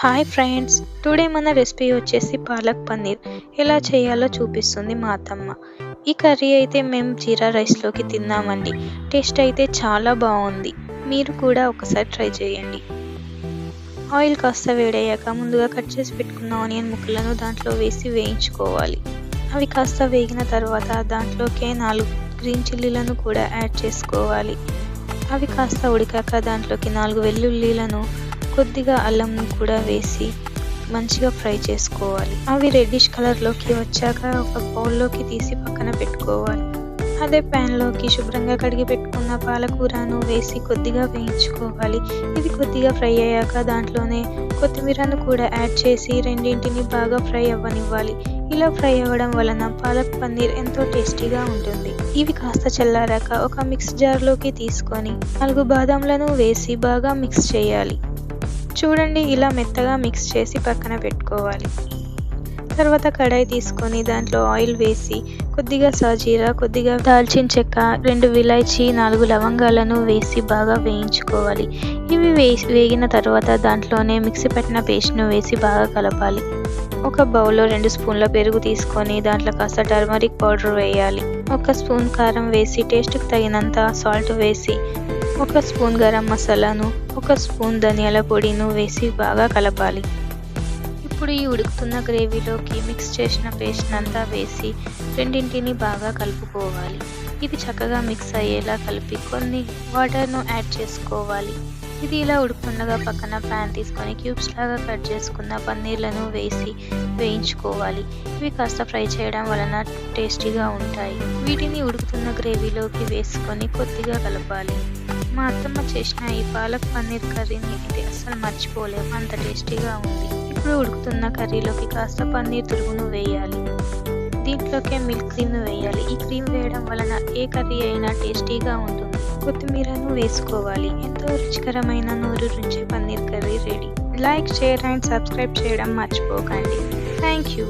Hi friends today మన recipe వచ్చేసి పాలక్ పన్నీర్. ఎలా చేయాలో చూపిస్తుంది మా అత్తమ్మ. ఈ కర్రీ అయితే మేము జీరా రైస్లోకి తిన్నామండి. టేస్ట్ అయితే చాలా బాగుంది. మీరు కూడా ఒకసారి ట్రై చేయండి. ఆయిల్ కాస్త వేడయ్యాక ముందుగా కట్ చేసి పెట్టుకున్న ఆనియన్ ముక్కలను దాంట్లో వేసి వేయించుకోవాలి. అవి కాస్త వేగిన తర్వాత దాంట్లోకే నాలుగు గ్రీన్ చిల్లీలను కూడా యాడ్ చేసుకోవాలి. అవి కాస్త ఉడికాక దాంట్లోకి నాలుగు వెల్లుల్లిలను కొద్దిగా అల్లంను కూడా వేసి మంచిగా ఫ్రై చేసుకోవాలి. అవి రెడ్డిష్ కలర్లోకి వచ్చాక ఒక బౌల్లోకి తీసి పక్కన పెట్టుకోవాలి. అదే ప్యాన్లోకి శుభ్రంగా కడిగి పెట్టుకున్న పాలకూరను వేసి కొద్దిగా వేయించుకోవాలి. ఇది కొద్దిగా ఫ్రై అయ్యాక దాంట్లోనే కొత్తిమీరను కూడా యాడ్ చేసి రెండింటిని బాగా ఫ్రై అవ్వనివ్వాలి. ఇలా ఫ్రై అవ్వడం వలన పాలక్ పన్నీర్ ఎంతో టేస్టీగా ఉంటుంది. ఇవి కాస్త చల్లారాక ఒక మిక్స్ జార్లోకి తీసుకొని నాలుగు బాదంలను వేసి బాగా మిక్స్ చేయాలి. చూడండి ఇలా మెత్తగా మిక్స్ చేసి పక్కన పెట్టుకోవాలి. తర్వాత కడాయి తీసుకొని దాంట్లో ఆయిల్ వేసి కొద్దిగా సాజీరా కొద్దిగా దాల్చిన చెక్క రెండు విలాయచి నాలుగు లవంగాలను వేసి బాగా వేయించుకోవాలి. ఇవి వేసి వేగిన తర్వాత దాంట్లోనే మిక్సీ పెట్టిన పేస్ట్ను వేసి బాగా కలపాలి. ఒక బౌల్లో రెండు స్పూన్ల పెరుగు తీసుకొని దాంట్లో కాస్త టర్మరిక్ పౌడర్ వేయాలి. ఒక స్పూన్ కారం వేసి టేస్ట్కి తగినంత సాల్ట్ వేసి ఒక స్పూన్ గరం మసాలాను ఒక స్పూన్ ధనియాల పొడిను వేసి బాగా కలపాలి. ఇప్పుడు ఈ ఉడుకుతున్న గ్రేవీలోకి మిక్స్ చేసిన పేస్ట్ అంతా వేసి రెండింటిని బాగా కలుపుకోవాలి. ఇది చక్కగా మిక్స్ అయ్యేలా కలిపి కొన్ని వాటర్ను యాడ్ చేసుకోవాలి. ఇది ఇలా ఉడుకుండగా పక్కన ప్యాన్ తీసుకొని క్యూబ్స్ లాగా కట్ చేసుకున్న పన్నీర్లను వేసి వేయించుకోవాలి. ఇవి కాస్త ఫ్రై చేయడం వలన టేస్టీగా ఉంటాయి. వీటిని ఉడుకుతున్న గ్రేవీలోకి వేసుకొని కొద్దిగా కలపాలి. మా అత్తమ్మ చేసిన ఈ పాలక్ పన్నీర్ కర్రీని ఇది అస్సలు మర్చిపోలేము అంత టేస్టీగా ఉంది. ఇప్పుడు ఉడుకుతున్న కర్రీలోకి కాస్త పన్నీర్ తురుగును వేయాలి. దీంట్లోకే మిల్క్ క్రీమ్ను వేయాలి. ఈ క్రీమ్ వేయడం వలన ఏ కర్రీ అయినా టేస్టీగా ఉంటుంది. కొత్తిమీరను వేసుకోవాలి. ఎంతో రుచికరమైన నోరు రుచి paneer curry ready. Like share and subscribe చేయడం మర్చిపోకండి. Thank you